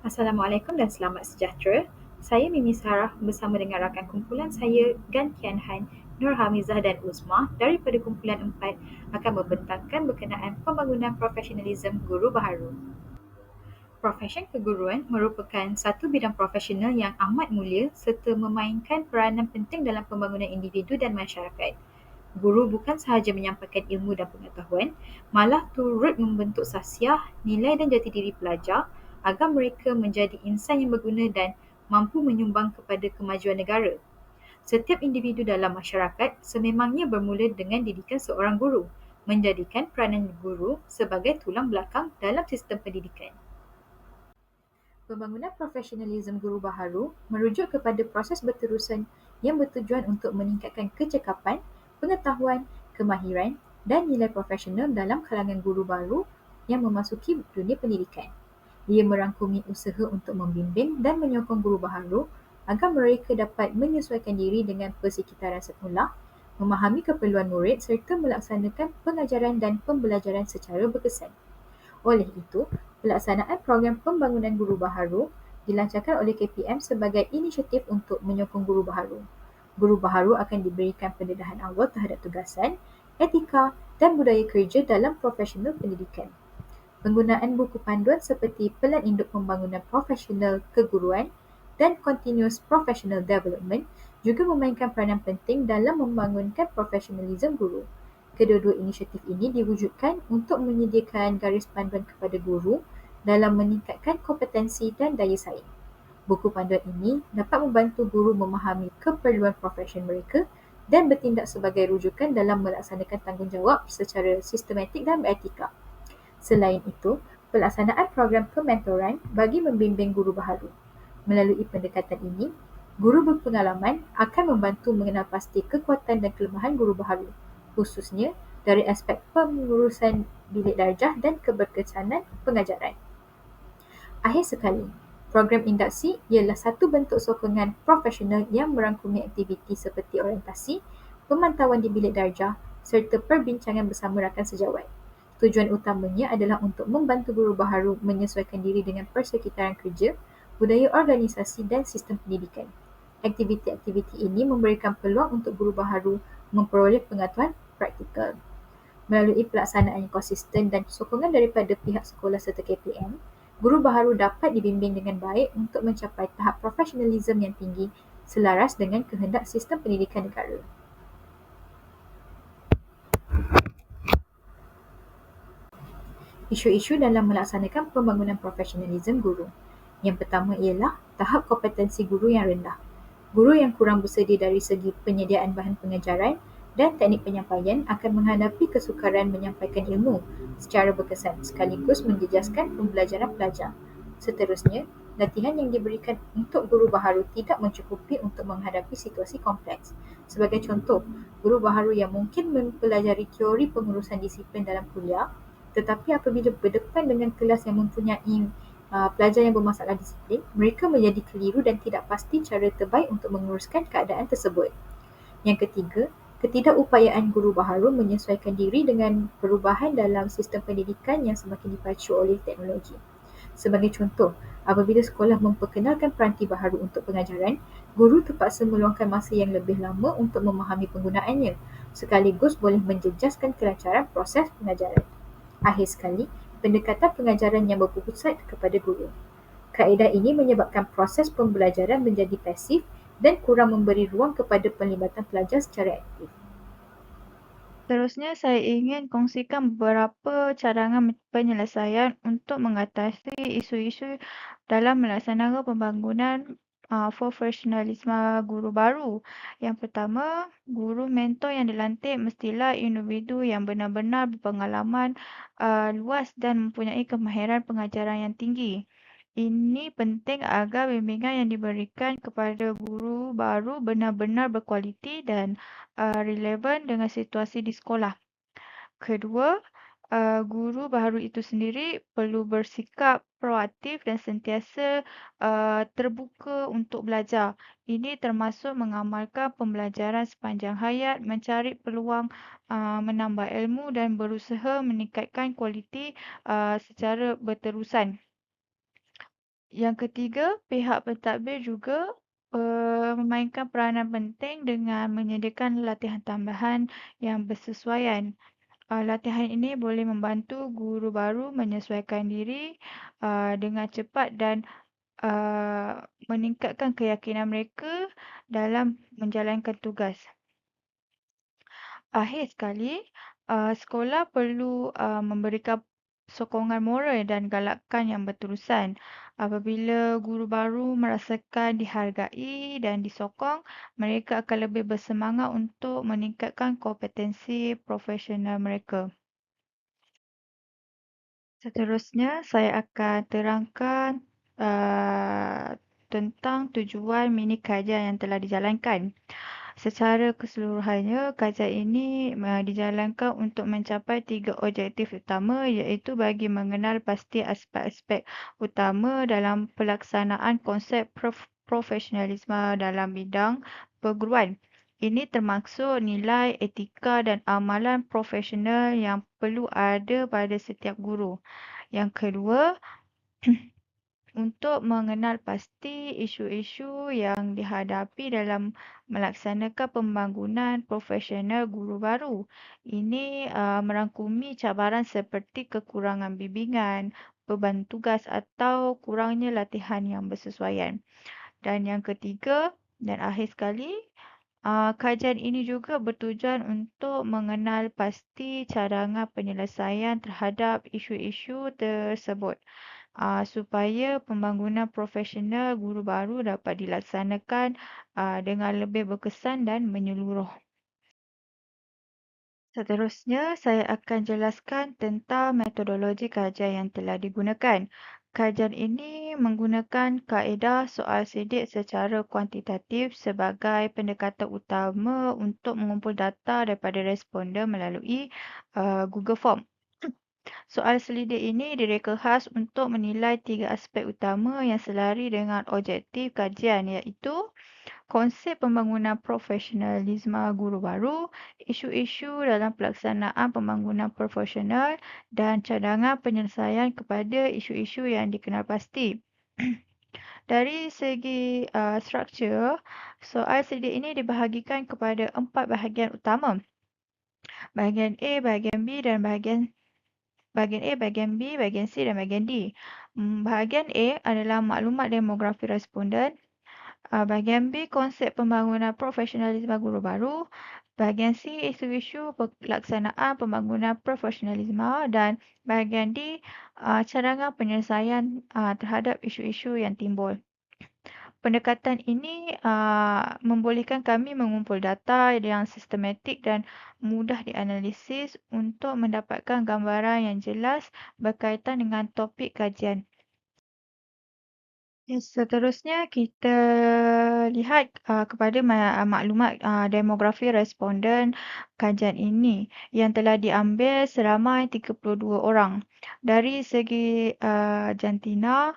Assalamualaikum dan selamat sejahtera. Saya Mimi Sarah bersama dengan rakan kumpulan saya Gan Kian Han, Nur Hamizah dan Uzma daripada kumpulan 4 akan membentangkan berkenaan pembangunan profesionalism guru baharu. Profesion keguruan merupakan satu bidang profesional yang amat mulia serta memainkan peranan penting dalam pembangunan individu dan masyarakat. Guru bukan sahaja menyampaikan ilmu dan pengetahuan, malah turut membentuk sasiah, nilai dan jati diri pelajar agar mereka menjadi insan yang berguna dan mampu menyumbang kepada kemajuan negara. Setiap individu dalam masyarakat sememangnya bermula dengan didikan seorang guru, menjadikan peranan guru sebagai tulang belakang dalam sistem pendidikan. Pembangunan profesionalism guru baharu merujuk kepada proses berterusan yang bertujuan untuk meningkatkan kecekapan, pengetahuan, kemahiran dan nilai profesional dalam kalangan guru baru yang memasuki dunia pendidikan. Ia merangkumi usaha untuk membimbing dan menyokong guru baharu agar mereka dapat menyesuaikan diri dengan persekitaran sekolah, memahami keperluan murid serta melaksanakan pengajaran dan pembelajaran secara berkesan. Oleh itu, pelaksanaan program pembangunan guru baharu dilancarkan oleh KPM sebagai inisiatif untuk menyokong guru baharu. Guru baharu akan diberikan pendedahan awal terhadap tugasan, etika dan budaya kerja dalam profesional pendidikan. Penggunaan buku panduan seperti Pelan Induk Pembangunan Profesional Keguruan dan Continuous Professional Development juga memainkan peranan penting dalam membangunkan profesionalisme guru. Kedua-dua inisiatif ini diwujudkan untuk menyediakan garis panduan kepada guru dalam meningkatkan kompetensi dan daya saing. Buku panduan ini dapat membantu guru memahami keperluan profesi mereka dan bertindak sebagai rujukan dalam melaksanakan tanggungjawab secara sistematik dan beretika. Selain itu, pelaksanaan program kementoran bagi membimbing guru baharu. Melalui pendekatan ini, guru berpengalaman akan membantu mengenal pasti kekuatan dan kelemahan guru baharu khususnya dari aspek pengurusan bilik darjah dan keberkesanan pengajaran. Akhir sekali, program induksi ialah satu bentuk sokongan profesional yang merangkumi aktiviti seperti orientasi, pemantauan di bilik darjah serta perbincangan bersama rakan sejawat. Tujuan utamanya adalah untuk membantu guru baharu menyesuaikan diri dengan persekitaran kerja, budaya organisasi dan sistem pendidikan. Aktiviti-aktiviti ini memberikan peluang untuk guru baharu memperoleh pengetahuan praktikal. Melalui pelaksanaan yang konsisten dan sokongan daripada pihak sekolah serta KPM, guru baharu dapat dibimbing dengan baik untuk mencapai tahap profesionalisme yang tinggi selaras dengan kehendak sistem pendidikan negara. Isu-isu dalam melaksanakan pembangunan profesionalisme guru. Yang pertama ialah tahap kompetensi guru yang rendah. Guru yang kurang bersedia dari segi penyediaan bahan pengajaran dan teknik penyampaian akan menghadapi kesukaran menyampaikan ilmu secara berkesan sekaligus menjejaskan pembelajaran pelajar. Seterusnya, latihan yang diberikan untuk guru baharu tidak mencukupi untuk menghadapi situasi kompleks. Sebagai contoh, guru baharu yang mungkin mempelajari teori pengurusan disiplin dalam kuliah tetapi apabila berdepan dengan kelas yang mempunyai uh, pelajar yang bermasalah disiplin, mereka menjadi keliru dan tidak pasti cara terbaik untuk menguruskan keadaan tersebut. Yang ketiga, ketidakupayaan guru baharu menyesuaikan diri dengan perubahan dalam sistem pendidikan yang semakin dipacu oleh teknologi. Sebagai contoh, apabila sekolah memperkenalkan peranti baharu untuk pengajaran, guru terpaksa meluangkan masa yang lebih lama untuk memahami penggunaannya, sekaligus boleh menjejaskan kelancaran proses pengajaran. Akhir sekali, pendekatan pengajaran yang berpusat kepada guru. Kaedah ini menyebabkan proses pembelajaran menjadi pasif dan kurang memberi ruang kepada penglibatan pelajar secara aktif. Seterusnya, saya ingin kongsikan beberapa cadangan penyelesaian untuk mengatasi isu-isu dalam melaksanakan pembangunan uh, profesionalisme guru baru. Yang pertama, guru mentor yang dilantik mestilah individu yang benar-benar berpengalaman uh, luas dan mempunyai kemahiran pengajaran yang tinggi. Ini penting agar bimbingan yang diberikan kepada guru baru benar-benar berkualiti dan uh, relevan dengan situasi di sekolah. Kedua, uh, guru baru itu sendiri perlu bersikap proaktif dan sentiasa uh, terbuka untuk belajar. Ini termasuk mengamalkan pembelajaran sepanjang hayat, mencari peluang uh, menambah ilmu dan berusaha meningkatkan kualiti uh, secara berterusan. Yang ketiga, pihak pentadbir juga uh, memainkan peranan penting dengan menyediakan latihan tambahan yang bersesuaian. Uh, latihan ini boleh membantu guru baru menyesuaikan diri uh, dengan cepat dan uh, meningkatkan keyakinan mereka dalam menjalankan tugas. Akhir sekali, uh, sekolah perlu uh, memberikan sokongan moral dan galakan yang berterusan. Apabila guru baru merasakan dihargai dan disokong, mereka akan lebih bersemangat untuk meningkatkan kompetensi profesional mereka. Seterusnya, saya akan terangkan uh, tentang tujuan mini kajian yang telah dijalankan. Secara keseluruhannya, kajian ini uh, dijalankan untuk mencapai tiga objektif utama iaitu bagi mengenal pasti aspek-aspek utama dalam pelaksanaan konsep prof- profesionalisme dalam bidang perguruan. Ini termasuk nilai etika dan amalan profesional yang perlu ada pada setiap guru. Yang kedua, untuk mengenal pasti isu-isu yang dihadapi dalam melaksanakan pembangunan profesional guru baru. Ini uh, merangkumi cabaran seperti kekurangan bimbingan, beban tugas atau kurangnya latihan yang bersesuaian. Dan yang ketiga dan akhir sekali, uh, kajian ini juga bertujuan untuk mengenal pasti cadangan penyelesaian terhadap isu-isu tersebut uh, supaya pembangunan profesional guru baru dapat dilaksanakan uh, dengan lebih berkesan dan menyeluruh. Seterusnya, saya akan jelaskan tentang metodologi kajian yang telah digunakan. Kajian ini menggunakan kaedah soal sidik secara kuantitatif sebagai pendekatan utama untuk mengumpul data daripada responden melalui uh, Google Form. Soal selidik ini direka khas untuk menilai tiga aspek utama yang selari dengan objektif kajian iaitu konsep pembangunan profesionalisme guru baru, isu-isu dalam pelaksanaan pembangunan profesional dan cadangan penyelesaian kepada isu-isu yang dikenal pasti. Dari segi uh, struktur, soal selidik ini dibahagikan kepada empat bahagian utama. Bahagian A, bahagian B dan bahagian bahagian A, bahagian B, bahagian C dan bahagian D. Hmm, bahagian A adalah maklumat demografi responden. Ah, bahagian B, konsep pembangunan profesionalisme guru baru. Bahagian C, isu-isu pelaksanaan pembangunan profesionalisme. Dan bahagian D, ah, cadangan penyelesaian ah, terhadap isu-isu yang timbul. Pendekatan ini uh, membolehkan kami mengumpul data yang sistematik dan mudah dianalisis untuk mendapatkan gambaran yang jelas berkaitan dengan topik kajian. Seterusnya kita lihat uh, kepada maklumat uh, demografi responden kajian ini yang telah diambil seramai 32 orang. Dari segi uh, jantina,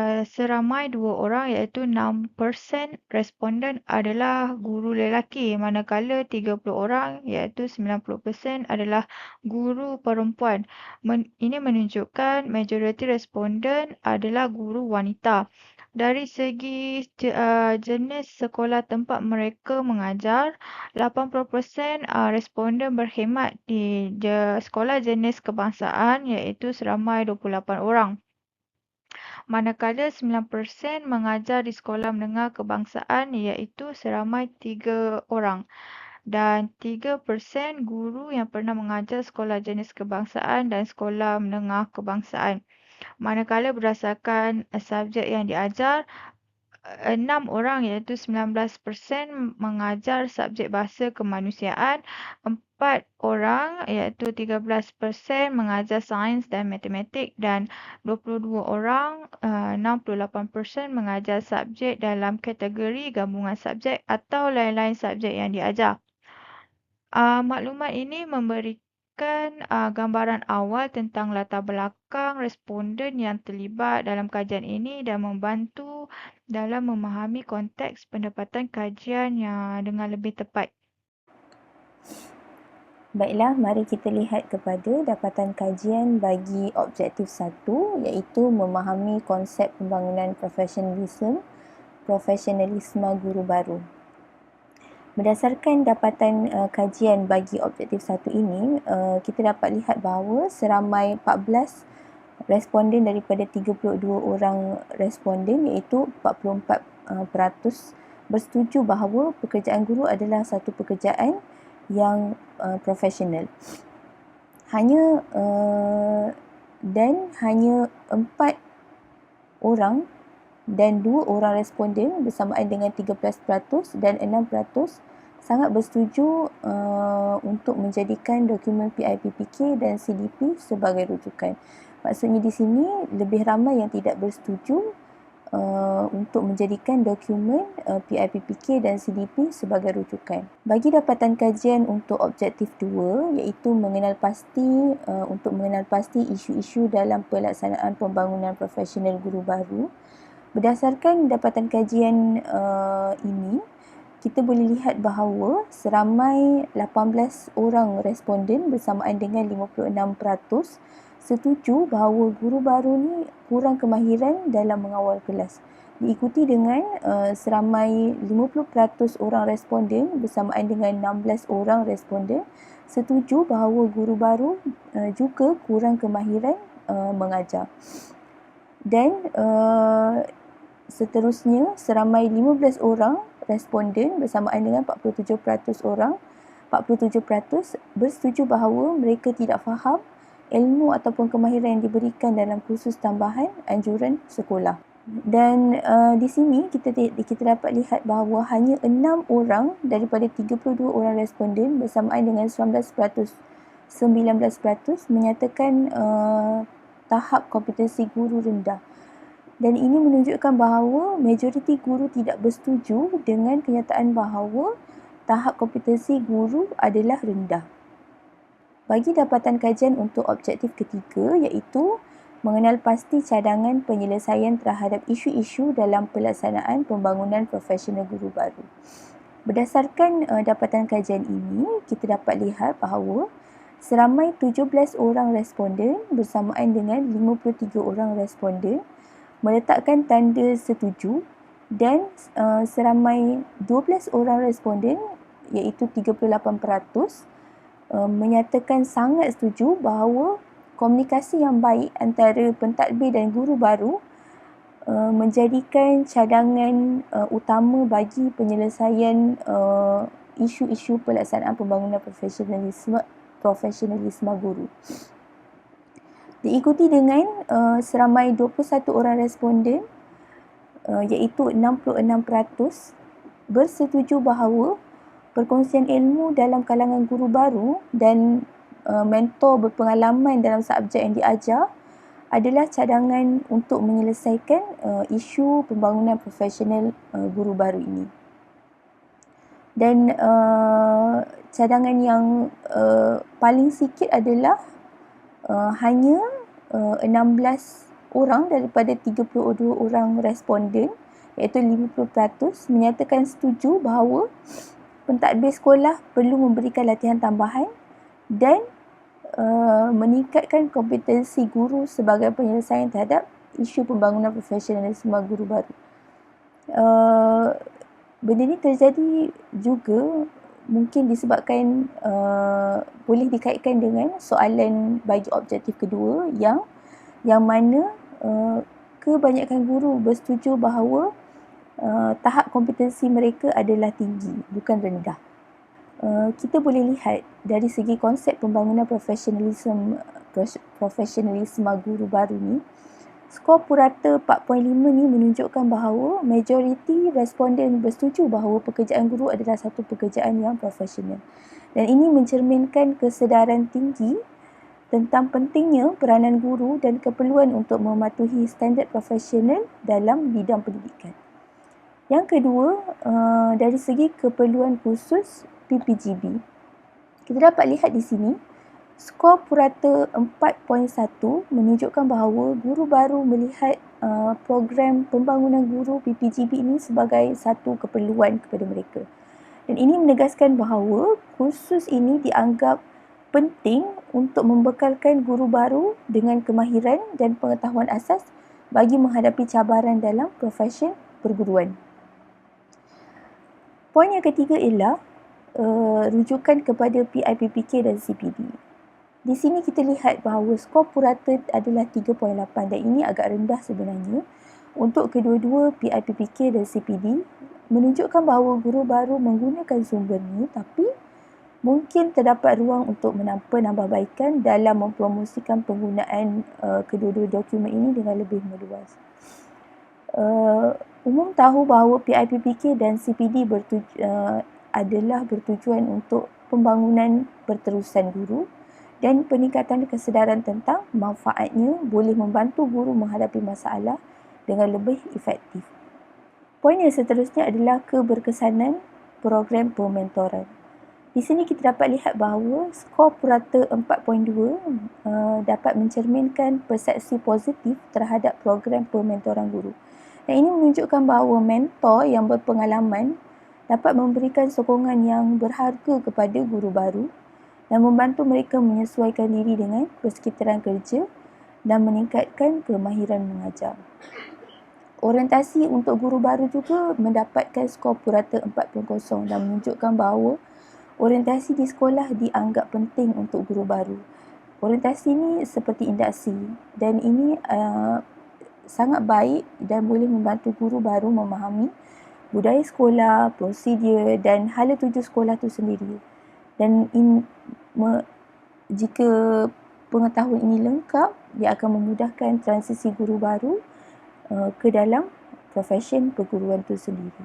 uh, seramai dua orang iaitu 6% responden adalah guru lelaki manakala 30 orang iaitu 90% adalah guru perempuan. Men- ini menunjukkan majoriti responden adalah guru wanita. Dari segi uh, jenis sekolah tempat mereka mengajar, 80% uh, responden berkhidmat di sekolah jenis kebangsaan iaitu seramai 28 orang. Manakala 9% mengajar di sekolah menengah kebangsaan iaitu seramai 3 orang. Dan 3% guru yang pernah mengajar sekolah jenis kebangsaan dan sekolah menengah kebangsaan. Manakala berdasarkan uh, subjek yang diajar, enam orang iaitu 19% mengajar subjek bahasa kemanusiaan, empat orang iaitu 13% mengajar sains dan matematik dan 22 orang, 68% uh, mengajar subjek dalam kategori gabungan subjek atau lain-lain subjek yang diajar. Uh, maklumat ini memberi memberikan uh, gambaran awal tentang latar belakang responden yang terlibat dalam kajian ini dan membantu dalam memahami konteks pendapatan kajian yang dengan lebih tepat. Baiklah, mari kita lihat kepada dapatan kajian bagi objektif satu iaitu memahami konsep pembangunan profesionalisme, profesionalisme guru baru. Berdasarkan dapatan uh, kajian bagi objektif satu ini, uh, kita dapat lihat bahawa seramai 14 responden daripada 32 orang responden iaitu 44% uh, bersetuju bahawa pekerjaan guru adalah satu pekerjaan yang uh, profesional. Hanya uh, dan hanya empat orang dan dua orang responden bersamaan dengan 13% dan 6% sangat bersetuju uh, untuk menjadikan dokumen PIPPK dan CDP sebagai rujukan. Maksudnya di sini lebih ramai yang tidak bersetuju uh, untuk menjadikan dokumen uh, PIPPK dan CDP sebagai rujukan. Bagi dapatan kajian untuk objektif 2 iaitu mengenal pasti uh, untuk mengenal pasti isu-isu dalam pelaksanaan pembangunan profesional guru baru. Berdasarkan dapatan kajian uh, ini, kita boleh lihat bahawa seramai 18 orang responden bersamaan dengan 56% setuju bahawa guru baru ni kurang kemahiran dalam mengawal kelas. Diikuti dengan uh, seramai 50% orang responden bersamaan dengan 16 orang responden setuju bahawa guru baru uh, juga kurang kemahiran uh, mengajar. Dan uh, seterusnya seramai 15 orang responden bersamaan dengan 47% orang 47% bersetuju bahawa mereka tidak faham ilmu ataupun kemahiran yang diberikan dalam kursus tambahan anjuran sekolah. Dan uh, di sini kita kita dapat lihat bahawa hanya 6 orang daripada 32 orang responden bersamaan dengan 19% 19% menyatakan uh, tahap kompetensi guru rendah. Dan ini menunjukkan bahawa majoriti guru tidak bersetuju dengan kenyataan bahawa tahap kompetensi guru adalah rendah bagi dapatan kajian untuk objektif ketiga iaitu mengenal pasti cadangan penyelesaian terhadap isu-isu dalam pelaksanaan pembangunan profesional guru baru. Berdasarkan uh, dapatan kajian ini, kita dapat lihat bahawa seramai 17 orang responden bersamaan dengan 53 orang responden meletakkan tanda setuju dan uh, seramai 12 orang responden iaitu 38% Uh, menyatakan sangat setuju bahawa komunikasi yang baik antara pentadbir dan guru baru uh, menjadikan cadangan uh, utama bagi penyelesaian isu-isu pelaksanaan pembangunan profesionalisme profesionalisme guru. Diikuti dengan seramai 21 orang responden iaitu 66% bersetuju bahawa perkongsian ilmu dalam kalangan guru baru dan uh, mentor berpengalaman dalam subjek yang diajar adalah cadangan untuk menyelesaikan uh, isu pembangunan profesional uh, guru baru ini. Dan uh, cadangan yang uh, paling sikit adalah uh, hanya uh, 16 orang daripada 32 orang responden iaitu 50% menyatakan setuju bahawa pentadbir sekolah perlu memberikan latihan tambahan dan uh, meningkatkan kompetensi guru sebagai penyelesaian terhadap isu pembangunan profesionalisme guru baru. Uh, benda ini terjadi juga mungkin disebabkan uh, boleh dikaitkan dengan soalan bagi objektif kedua yang yang mana uh, kebanyakan guru bersetuju bahawa Uh, tahap kompetensi mereka adalah tinggi, bukan rendah. Uh, kita boleh lihat dari segi konsep pembangunan profesionalisme profesionalisme guru baru ni, skor purata 4.5 ni menunjukkan bahawa majoriti responden bersetuju bahawa pekerjaan guru adalah satu pekerjaan yang profesional. Dan ini mencerminkan kesedaran tinggi tentang pentingnya peranan guru dan keperluan untuk mematuhi standard profesional dalam bidang pendidikan. Yang kedua, uh, dari segi keperluan khusus PPGB. Kita dapat lihat di sini, skor purata 4.1 menunjukkan bahawa guru baru melihat uh, program pembangunan guru PPGB ini sebagai satu keperluan kepada mereka. Dan ini menegaskan bahawa kursus ini dianggap penting untuk membekalkan guru baru dengan kemahiran dan pengetahuan asas bagi menghadapi cabaran dalam profesion perguruan. Poin yang ketiga ialah uh, rujukan kepada PIPPK dan CPD. Di sini kita lihat bahawa skor purata adalah 3.8 dan ini agak rendah sebenarnya untuk kedua-dua PIPPK dan CPD menunjukkan bahawa guru baru menggunakan sumber ini tapi mungkin terdapat ruang untuk menambahbaikan dalam mempromosikan penggunaan uh, kedua-dua dokumen ini dengan lebih meluas. Uh, umum tahu bahawa PIPPK dan CPD bertuj- uh, adalah bertujuan untuk pembangunan berterusan guru dan peningkatan kesedaran tentang manfaatnya boleh membantu guru menghadapi masalah dengan lebih efektif. Poin yang seterusnya adalah keberkesanan program pementoran. Di sini kita dapat lihat bahawa skor purata 4.2 uh, dapat mencerminkan persepsi positif terhadap program pementoran guru. Dan ini menunjukkan bahawa mentor yang berpengalaman dapat memberikan sokongan yang berharga kepada guru baru dan membantu mereka menyesuaikan diri dengan persekitaran kerja dan meningkatkan kemahiran mengajar. Orientasi untuk guru baru juga mendapatkan skor purata 4.0 dan menunjukkan bahawa orientasi di sekolah dianggap penting untuk guru baru. Orientasi ini seperti induksi dan ini uh, sangat baik dan boleh membantu guru baru memahami budaya sekolah, prosedur dan hala tuju sekolah itu sendiri dan in, me, jika pengetahuan ini lengkap dia akan memudahkan transisi guru baru uh, ke dalam profesion perguruan itu sendiri.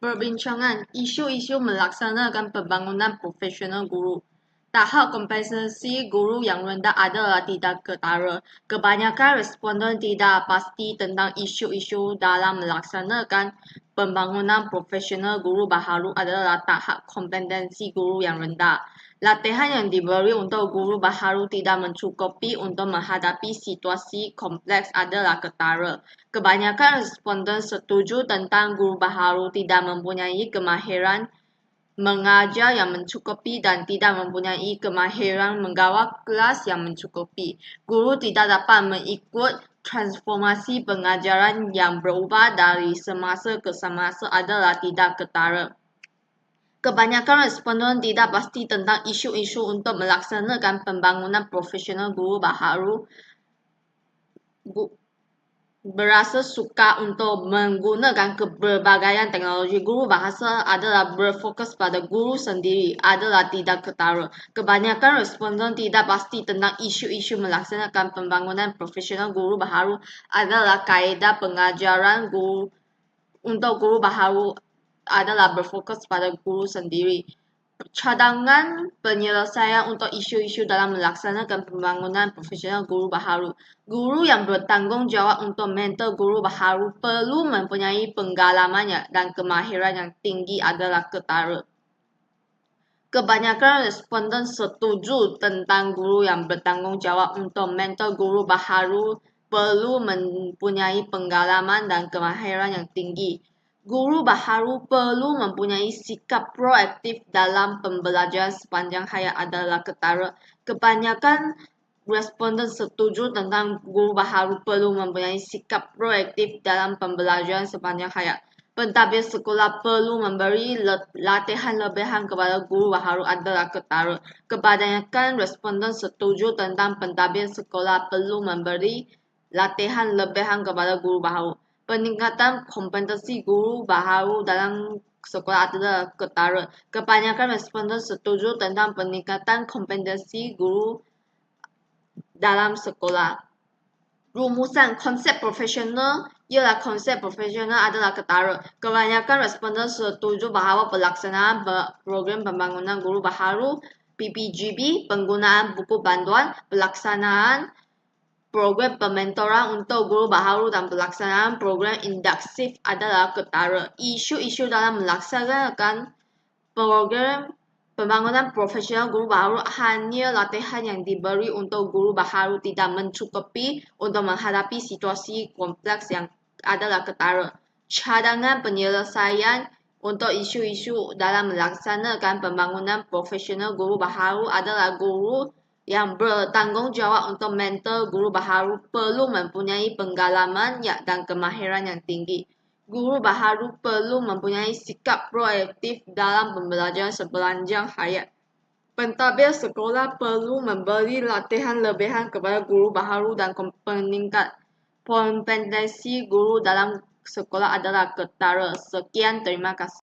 Perbincangan isu-isu melaksanakan pembangunan profesional guru. Tahap kompetensi guru yang rendah adalah tidak ketara. Kebanyakan responden tidak pasti tentang isu-isu dalam melaksanakan pembangunan profesional guru baharu adalah tahap kompetensi guru yang rendah. Latihan yang diberi untuk guru baharu tidak mencukupi untuk menghadapi situasi kompleks adalah ketara. Kebanyakan responden setuju tentang guru baharu tidak mempunyai kemahiran mengajar yang mencukupi dan tidak mempunyai kemahiran menggawal kelas yang mencukupi. Guru tidak dapat mengikut transformasi pengajaran yang berubah dari semasa ke semasa adalah tidak ketara. Kebanyakan responden tidak pasti tentang isu-isu untuk melaksanakan pembangunan profesional guru baharu. Berasa suka untuk menggunakan keberbagai teknologi. Guru bahasa adalah berfokus pada guru sendiri adalah tidak ketara. Kebanyakan responden tidak pasti tentang isu-isu melaksanakan pembangunan profesional guru baharu adalah kaedah pengajaran guru untuk guru baharu adalah berfokus pada guru sendiri cadangan penyelesaian untuk isu-isu dalam melaksanakan pembangunan profesional guru baharu. Guru yang bertanggungjawab untuk mentor guru baharu perlu mempunyai pengalaman dan kemahiran yang tinggi adalah ketara. Kebanyakan responden setuju tentang guru yang bertanggungjawab untuk mentor guru baharu perlu mempunyai pengalaman dan kemahiran yang tinggi guru baharu perlu mempunyai sikap proaktif dalam pembelajaran sepanjang hayat adalah ketara. Kebanyakan responden setuju tentang guru baharu perlu mempunyai sikap proaktif dalam pembelajaran sepanjang hayat. Pentadbir sekolah perlu memberi latihan lebihan kepada guru baharu adalah ketara. Kebanyakan responden setuju tentang pentadbir sekolah perlu memberi latihan lebihan kepada guru baharu peningkatan kompetensi guru baharu dalam sekolah adalah ketara. Kebanyakan responden setuju tentang peningkatan kompetensi guru dalam sekolah. Rumusan konsep profesional ialah konsep profesional adalah ketara. Kebanyakan responden setuju bahawa pelaksanaan program pembangunan guru baharu PPGB, penggunaan buku bantuan, pelaksanaan program pementoran untuk guru baharu dan pelaksanaan program induktif adalah ketara. Isu-isu dalam melaksanakan program pembangunan profesional guru baharu hanya latihan yang diberi untuk guru baharu tidak mencukupi untuk menghadapi situasi kompleks yang adalah ketara. Cadangan penyelesaian untuk isu-isu dalam melaksanakan pembangunan profesional guru baharu adalah guru yang bertanggungjawab untuk mentor guru baharu perlu mempunyai pengalaman dan kemahiran yang tinggi. Guru baharu perlu mempunyai sikap proaktif dalam pembelajaran sepanjang hayat. Pentadbir sekolah perlu memberi latihan lebihan kepada guru baharu dan meningkat kompetensi guru dalam sekolah adalah ketara. Sekian, terima kasih.